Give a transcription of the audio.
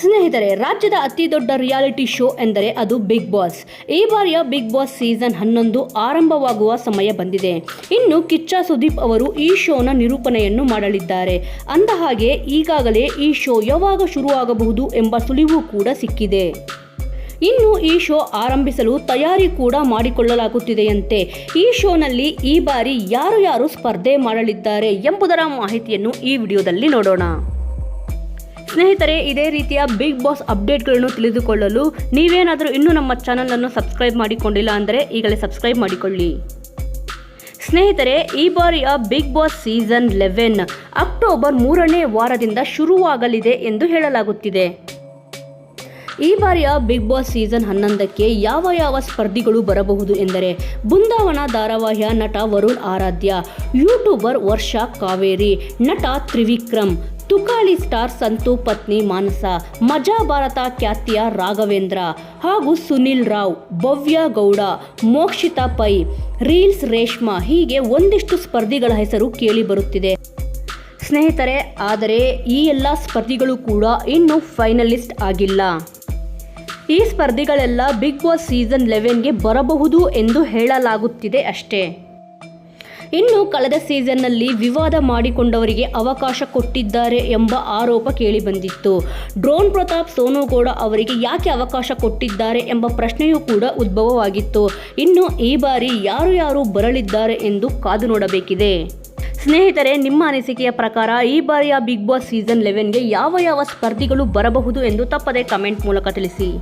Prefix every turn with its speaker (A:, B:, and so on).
A: ಸ್ನೇಹಿತರೆ, ರಾಜ್ಯದ ಅತಿ ದೊಡ್ಡ ರಿಯಾಲಿಟಿ ಶೋ ಎಂದರೆ ಅದು ಬಿಗ್ ಬಾಸ್. ಈ ಬಾರಿಯ ಬಿಗ್ ಬಾಸ್ ಸೀಸನ್ ಹನ್ನೊಂದು ಆರಂಭವಾಗುವ ಸಮಯ ಬಂದಿದೆ. ಇನ್ನು ಕಿಚ್ಚ ಸುದೀಪ್ ಅವರು ಈ ಶೋನ ನಿರೂಪಣೆಯನ್ನು ಮಾಡಲಿದ್ದಾರೆ. ಅಂದಹಾಗೆ, ಈಗಾಗಲೇ ಈ ಶೋ ಯಾವಾಗ ಶುರುವಾಗಬಹುದು ಎಂಬ ಸುಳಿವು ಕೂಡ ಸಿಕ್ಕಿದೆ. ಇನ್ನು ಈ ಶೋ ಆರಂಭಿಸಲು ತಯಾರಿ ಕೂಡ ಮಾಡಿಕೊಳ್ಳಲಾಗುತ್ತಿದೆಯಂತೆ. ಈ ಶೋನಲ್ಲಿ ಈ ಬಾರಿ ಯಾರು ಯಾರು ಸ್ಪರ್ಧೆ ಮಾಡಲಿದ್ದಾರೆ ಎಂಬುದರ ಮಾಹಿತಿಯನ್ನು ಈ ವಿಡಿಯೋದಲ್ಲಿ ನೋಡೋಣ. ಸ್ನೇಹಿತರೆ, ಇದೇ ರೀತಿಯ ಬಿಗ್ ಬಾಸ್ ಅಪ್ಡೇಟ್ಗಳನ್ನು ತಿಳಿದುಕೊಳ್ಳಲು ನೀವೇನಾದರೂ ಇನ್ನೂ ನಮ್ಮ ಚಾನಲನ್ನು ಸಬ್ಸ್ಕ್ರೈಬ್ ಮಾಡಿಕೊಂಡಿಲ್ಲ ಅಂದರೆ ಈಗಲೇ ಸಬ್ಸ್ಕ್ರೈಬ್ ಮಾಡಿಕೊಳ್ಳಿ. ಸ್ನೇಹಿತರೆ, ಈ ಬಾರಿಯ Big Boss season eleven October ಮೂರನೇ ವಾರದಿಂದ ಶುರುವಾಗಲಿದೆ ಎಂದು ಹೇಳಲಾಗುತ್ತಿದೆ. ಈ ಬಾರಿಯ ಬಿಗ್ ಬಾಸ್ ಸೀಸನ್ ಹನ್ನೊಂದಕ್ಕೆ ಯಾವ ಯಾವ ಸ್ಪರ್ಧಿಗಳು ಬರಬಹುದು ಎಂದರೆ ಬೃಂದಾವನ ಧಾರಾವಾಹಿಯ ನಟ ವರುಣ್ ಆರಾಧ್ಯ, ಯೂಟ್ಯೂಬರ್ ವರ್ಷ ಕಾವೇರಿ, ನಟ ತ್ರಿವಿಕ್ರಮ್, ತುಕಾಲಿ ಸ್ಟಾರ್ ಸಂತು ಪತ್ನಿ ಮಾನಸ, ಮಜಾ ಭಾರತ ಖ್ಯಾತಿಯ ರಾಘವೇಂದ್ರ ಹಾಗೂ ಸುನಿಲ್ ರಾವ್, ಭವ್ಯ ಗೌಡ, ಮೋಕ್ಷಿತಾ ಪೈ, ರೀಲ್ಸ್ ರೇಷ್ಮಾ ಹೀಗೆ ಒಂದಿಷ್ಟು ಸ್ಪರ್ಧಿಗಳ ಹೆಸರು ಕೇಳಿ ಬರುತ್ತಿದೆ. ಸ್ನೇಹಿತರೆ, ಆದರೆ ಈ ಎಲ್ಲ ಸ್ಪರ್ಧಿಗಳು ಕೂಡ ಇನ್ನೂ ಫೈನಲಿಸ್ಟ್ ಆಗಿಲ್ಲ. ಈ ಸ್ಪರ್ಧಿಗಳೆಲ್ಲ ಬಿಗ್ ಬಾಸ್ ಸೀಸನ್ ಲೆವೆನ್ಗೆ ಬರಬಹುದು ಎಂದು ಹೇಳಲಾಗುತ್ತಿದೆ ಅಷ್ಟೇ. ಇನ್ನು ಕಳೆದ ಸೀಸನ್ನಲ್ಲಿ ವಿವಾದ ಮಾಡಿಕೊಂಡವರಿಗೆ ಅವಕಾಶ ಕೊಟ್ಟಿದ್ದಾರೆ ಎಂಬ ಆರೋಪ ಕೇಳಿಬಂದಿತ್ತು. ಡ್ರೋನ್ ಪ್ರತಾಪ್ ಸೋನುಗೌಡ ಅವರಿಗೆ ಯಾಕೆ ಅವಕಾಶ ಕೊಟ್ಟಿದ್ದಾರೆ ಎಂಬ ಪ್ರಶ್ನೆಯೂ ಕೂಡ ಉದ್ಭವವಾಗಿತ್ತು. ಇನ್ನು ಈ ಬಾರಿ ಯಾರು ಯಾರು ಬರಲಿದ್ದಾರೆ ಎಂದು ಕಾದು ನೋಡಬೇಕಿದೆ. ಸ್ನೇಹಿತರೆ, ನಿಮ್ಮ ಅನಿಸಿಕೆಯ ಪ್ರಕಾರ ಈ ಬಾರಿಯ ಬಿಗ್ ಬಾಸ್ ಸೀಸನ್ ಲೆವೆನ್ಗೆ ಯಾವ ಯಾವ ಸ್ಪರ್ಧಿಗಳು ಬರಬಹುದು ಎಂದು ತಪ್ಪದೆ ಕಮೆಂಟ್ ಮೂಲಕ ತಿಳಿಸಿ.